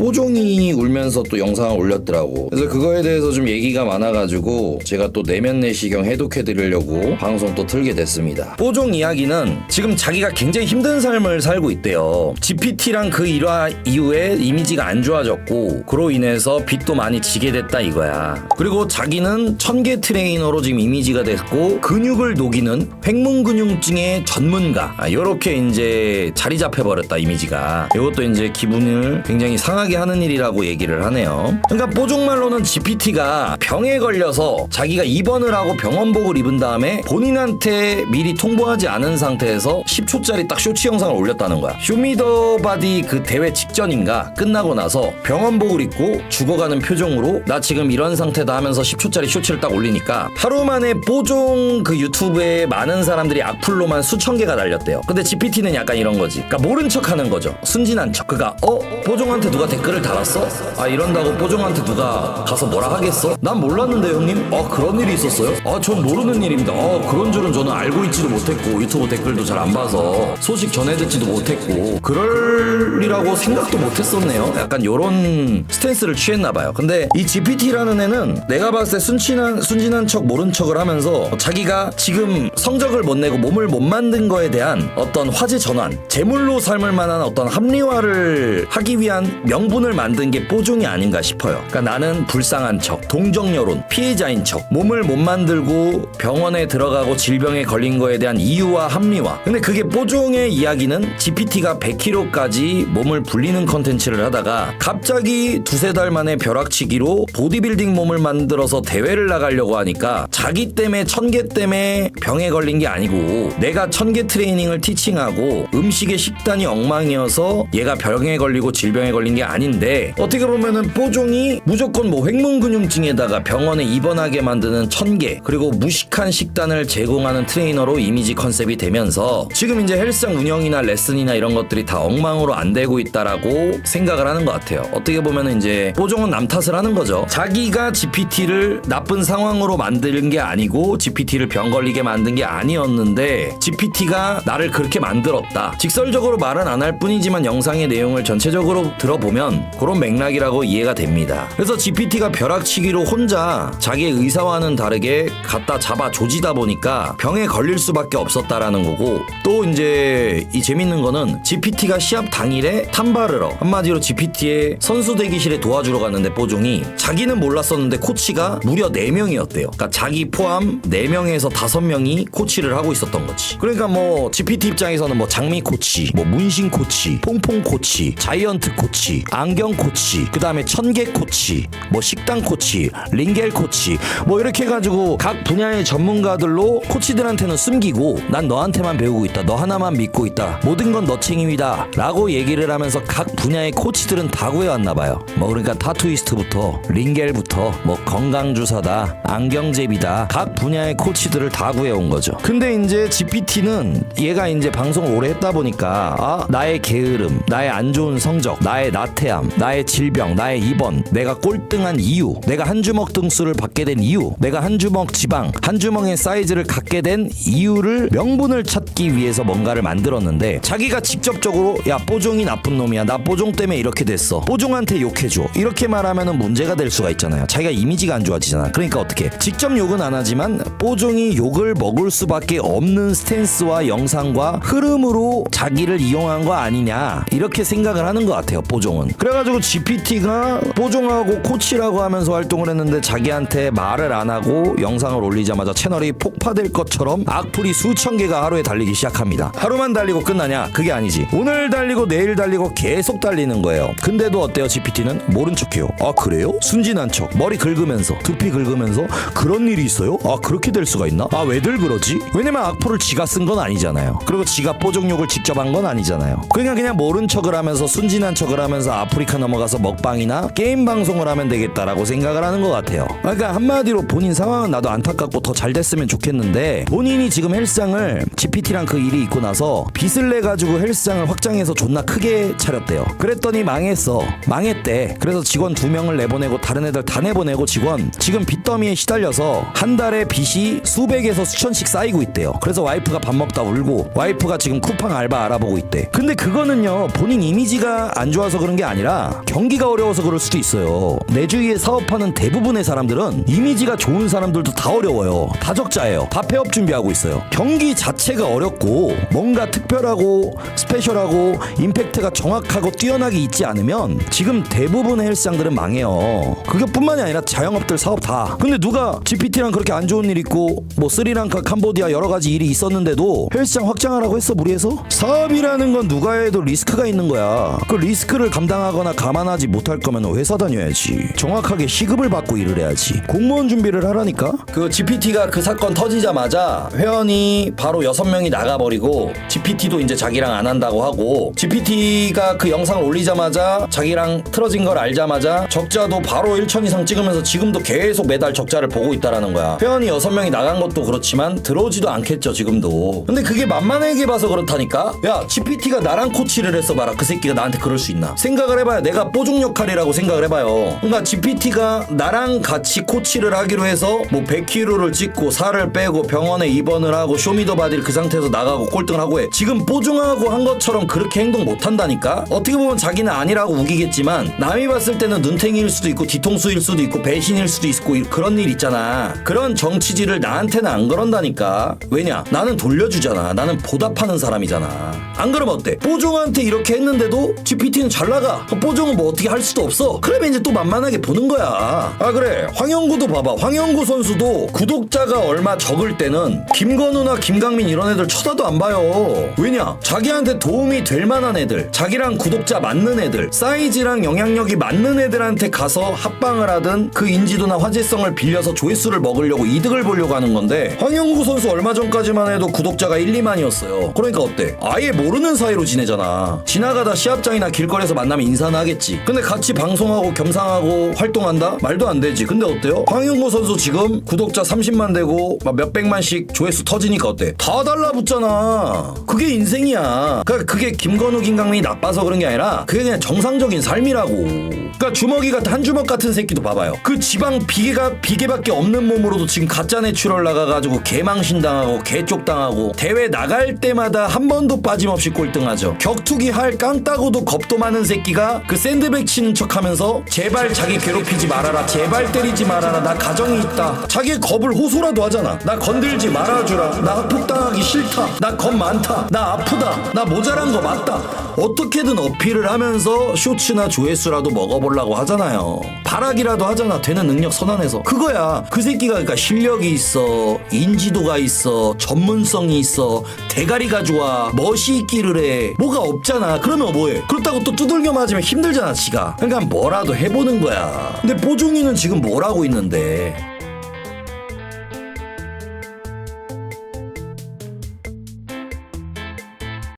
뽀종이 울면서 또 영상을 올렸더라고. 그래서 그거에 대해서 좀 얘기가 많아가지고 제가 또 내면 내시경 해독해드리려고 방송 또 틀게 됐습니다. 뽀종 이야기는 지금 자기가 굉장히 힘든 삶을 살고 있대요. GPT랑 그 일화 이후에 이미지가 안 좋아졌고 그로 인해서 빚도 많이 지게 됐다 이거야. 그리고 자기는 천개 트레이너로 지금 이미지가 됐고 근육을 녹이는 횡문근육증의 전문가 아, 요렇게 이제 자리 잡혀버렸다 이미지가 이것도 이제 기분을 굉장히 상하게 하는 일이라고 얘기를 하네요 그러니까 뽀종말로는 GPT가 병에 걸려서 자기가 입원을 하고 병원복을 입은 다음에 본인한테 미리 통보하지 않은 상태에서 10초짜리 딱 쇼츠 영상을 올렸다는 거야 쇼미더바디 그 대회 직전인가 끝나고 나서 병원복을 입고 죽어가는 표정으로 나 지금 이런 상태다 하면서 10초짜리 쇼츠를 딱 올리니까 하루 만에 뽀종 그 유튜브에 많은 사람들이 악플로만 수천 개가 달렸대요. 근데 GPT는 약간 이런 거지. 그러니까 모른 척 하는 거죠. 순진한 척. 그가 어? 뽀종한테 누가 댓글 을 달았어? 아 이런다고 뽀종한테 누가 가서 뭐라 하겠어? 난 몰랐는데 형님. 아 그런 일이 있었어요? 아 전 모르는 일입니다. 아 그런 줄은 저는 알고 있지도 못했고 유튜브 댓글도 잘 안 봐서 소식 전해 듣지도 못했고 그럴리라고 생각도 못했었네요. 약간 요런 스탠스를 취했나 봐요. 근데 이 GPT라는 애는 내가 봤을 때 순진한 순진한 척 모른 척을 하면서 자기가 지금 성적을 못 내고 몸을 못 만든 거에 대한 어떤 화제 전환, 재물로 삶을 만한 어떤 합리화를 하기 위한 명 분을 만든 게 뽀종이 아닌가 싶어요. 그러니까 나는 불쌍한 척, 동정 여론, 피해자인 척, 몸을 못 만들고 병원에 들어가고 질병에 걸린 거에 대한 이유와 합리화. 근데 그게 뽀종의 이야기는 GPT가 100kg까지 몸을 불리는 컨텐츠를 하다가 갑자기 두세 달 만에 벼락치기로 보디빌딩 몸을 만들어서 대회를 나가려고 하니까 자기 때문에 천개 때문에 병에 걸린 게 아니고 내가 천개 트레이닝을 티칭하고 음식의 식단이 엉망이어서 얘가 병에 걸리고 질병에 걸린 게 아 닌데 어떻게 보면은 뽀종이 무조건 뭐 횡문근육증에다가 병원에 입원하게 만드는 천개 그리고 무식한 식단을 제공하는 트레이너로 이미지 컨셉이 되면서 지금 이제 헬스장 운영이나 레슨이나 이런 것들이 다 엉망으로 안 되고 있다라고 생각을 하는 것 같아요. 어떻게 보면은 이제 뽀종은 남 탓을 하는 거죠. 자기가 GPT를 나쁜 상황으로 만드는 게 아니고 GPT를 병 걸리게 만든 게 아니었는데 GPT가 나를 그렇게 만들었다. 직설적으로 말은 안 할 뿐이지만 영상의 내용을 전체적으로 들어보면 그런 맥락이라고 이해가 됩니다. 그래서 GPT가 벼락치기로 혼자 자기의 의사와는 다르게 갖다 잡아 조지다 보니까 병에 걸릴 수밖에 없었다라는 거고 또 이제 이 재밌는 거는 GPT가 시합 당일에 탐바르러 한마디로 GPT의 선수 대기실에 도와주러 갔는데 뽀종이 자기는 몰랐었는데 코치가 무려 4명이었대요. 그러니까 자기 포함 4명에서 5명이 코치를 하고 있었던 거지. 그러니까 뭐 GPT 입장에서는 뭐 장미 코치, 뭐 문신 코치, 퐁퐁 코치, 자이언트 코치, 안경 코치, 그 다음에 천개 코치, 뭐 식당 코치, 링겔 코치, 뭐 이렇게 해가지고 각 분야의 전문가들로 코치들한테는 숨기고 난 너한테만 배우고 있다. 너 하나만 믿고 있다. 모든 건 너 책임이다. 라고 얘기를 하면서 각 분야의 코치들은 다 구해왔나 봐요. 뭐 그러니까 타투이스트부터 링겔부터 뭐 건강주사다, 안경제비다. 각 분야의 코치들을 다 구해온 거죠. 근데 이제 GPT는 얘가 이제 방송을 오래 했다 보니까 아 나의 게으름, 나의 안 좋은 성적, 나의 나태함, 나의 질병, 나의 입원, 내가 꼴등한 이유, 내가 한 주먹 등수를 받게 된 이유, 내가 한 주먹 지방, 한 주먹의 사이즈를 갖게 된 이유를 명분을 찾기 위해서 뭔가를 만들었는데 자기가 직접적으로 야 뽀종이 나쁜 놈이야, 나 뽀종 때문에 이렇게 됐어, 뽀종한테 욕해줘 이렇게 말하면은 문제가 될 수가 있잖아요. 자기가 이미지가 안 좋아지잖아. 그러니까 어떻게? 직접 욕은 안 하지만 뽀종이 욕을 먹을 수밖에 없는 스탠스와 영상과 흐름으로 자기를 이용한 거 아니냐 이렇게 생각을 하는 것 같아요. 뽀종은. 그래가지고 GPT가 뽀종하고 코치라고 하면서 활동을 했는데 자기한테 말을 안 하고 영상을 올리자마자 채널이 폭파될 것처럼 악플이 수천 개가 하루에 달리기 시작합니다. 하루만 달리고 끝나냐? 그게 아니지. 오늘 달리고 내일 달리고 계속 달리는 거예요. 근데도 어때요? GPT는 모른 척해요. 아 그래요? 순진한 척. 머리 긁으면서 두피 긁으면서 그런 일이 있어요? 아 그렇게 될 수가 있나? 아 왜들 그러지? 왜냐면 악플을 지가 쓴 건 아니잖아요. 그리고 지가 뽀종욕을 직접 한 건 아니잖아요. 그러니까 그냥 모른 척을 하면서 순진한 척을 하면서 아프리카 넘어가서 먹방이나 게임 방송을 하면 되겠다라고 생각을 하는 것 같아요. 그러니까 한마디로 본인 상황은 나도 안타깝고 더 잘 됐으면 좋겠는데 본인이 지금 헬스장을 GPT랑 그 일이 있고 나서 빚을 내 가지고 헬스장을 확장해서 존나 크게 차렸대요. 그랬더니 망했어. 망했대. 그래서 직원 두 명을 내보내고 다른 애들 다 내보내고 직원 지금 빚더미에 시달려서 한 달에 빚이 수백에서 수천씩 쌓이고 있대요. 그래서 와이프가 밥 먹다 울고 와이프가 지금 쿠팡 알바 알아보고 있대. 근데 그거는요 본인 이미지가 안 좋아서 그런 게 아니라 경기가 어려워서 그럴 수도 있어요. 내 주위에 사업하는 대부분의 사람들은 이미지가 좋은 사람들도 다 어려워요. 다 적자예요. 다 폐업 준비하고 있어요. 경기 자체가 어렵고 뭔가 특별하고 스페셜하고 임팩트가 정확하고 뛰어나게 있지 않으면 지금 대부분의 헬스장들은 망해요. 그게뿐만이 아니라 자영업들 사업 다. 근데 누가 GPT랑 그렇게 안 좋은 일 있고 뭐 스리랑카, 캄보디아 여러 가지 일이 있었는데도 헬스장 확장하라고 했어 무리해서? 사업이라는 건 누가 해도 리스크가 있는 거야. 그 리스크를 감당 하거나 감안하지 못할 거면 회사 다녀야지. 정확하게 시급을 받고 일을 해야지. 공무원 준비를 하라니까. 그 GPT가 그 사건 터지자마자 회원이 바로 여섯 명이 나가버리고 GPT도 이제 자기랑 안 한다고 하고 GPT가 그 영상을 올리자마자 자기랑 틀어진 걸 알자마자 적자도 바로 1천 이상 찍으면서 지금도 계속 매달 적자를 보고 있다라는 거야. 회원이 여섯 명이 나간 것도 그렇지만 들어오지도 않겠죠 지금도. 근데 그게 만만하게 봐서 그렇다니까. 야 GPT가 나랑 코치를 했어 봐라. 그 새끼가 나한테 그럴 수 있나? 생각 을 해봐야 내가 뽀중 역할이라고 생각을 해봐요. 그러니까 GPT가 나랑 같이 코치를 하기로 해서 뭐 100kg를 찍고 살을 빼고 병원에 입원을 하고 쇼미더바디를 그 상태에서 나가고 꼴등을 하고 해. 지금 뽀중하고 한 것처럼 그렇게 행동 못 한다니까? 어떻게 보면 자기는 아니라고 우기겠지만 남이 봤을 때는 눈탱이일 수도 있고 뒤통수일 수도 있고 배신일 수도 있고 이- 그런 일 있잖아. 그런 정치질을 나한테는 안 그런다니까. 왜냐? 나는 돌려주잖아. 나는 보답하는 사람이잖아. 안 그러면 어때? 뽀종한테 이렇게 했는데도 GPT는 잘 나가. 그 뽀종은 뭐 어떻게 할 수도 없어. 그러면 이제 또 만만하게 보는 거야. 아 그래. 황영구도 봐봐. 황영구 선수도 구독자가 얼마 적을 때는 김건우나 김강민 이런 애들 쳐다도 안 봐요. 왜냐? 자기한테 도움이 될 만한 애들, 자기랑 구독자 맞는 애들, 사이즈랑 영향력이 맞는 애들한테 가서 합방을 하든 그 인지도나 화제성을 빌려서 조회수를 먹으려고 이득을 보려고 하는 건데 황영구 선수 얼마 전까지만 해도 구독자가 1, 2만이었어요. 그러니까 어때? 아예 모르는 사이로 지내잖아. 지나가다 시합장이나 길거리에서 만나면 인사는 하겠지. 근데 같이 방송하고 겸상하고 활동한다? 말도 안 되지. 근데 어때요? 황영구 선수 지금 구독자 30만 되고 막 몇백만씩 조회수 터지니까 어때? 다 달라붙잖아. 그게 인생이야. 그러니까 그게 김건우, 김강민이 나빠서 그런 게 아니라 그게 그냥 정상적인 삶이라고. 그러니까 주먹이가 한 주먹 같은 새끼도 봐봐요. 그 지방 비계가 비계밖에 없는 몸으로도 지금 가짜 내추럴 나가가지고 개망신 당하고 개쪽 당하고 대회 나갈 때마다 한 번도 빠짐없이 꼴등하죠. 격투기 할 깡따구도 겁도 많은 새끼 가 그 샌드백 치는 척 하면서 제발 자기 괴롭히지 말아라. 제발 때리지 말아라. 나 가정이 있다. 자기 겁을 호소라도 하잖아. 나 건들지 말아주라. 나 학폭당하기 싫다. 나 겁 많다. 나 아프다. 나 모자란 거 맞다. 어떻게든 어필을 하면서 쇼츠나 조회수라도 먹어보려고 하잖아요. 바라기라도 하잖아. 되는 능력 선언해서. 그거야. 그 새끼가 그러니까 실력이 있어. 인지도가 있어. 전문성이 있어. 대가리가 좋아. 멋이 있기를 해. 뭐가 없잖아. 그러면 뭐해? 그렇다고 또 두들겨 맞으면 힘들잖아, 지가. 그러니까 뭐라도 해보는 거야. 근데 뽀종이는 지금 뭘 하고 있는데?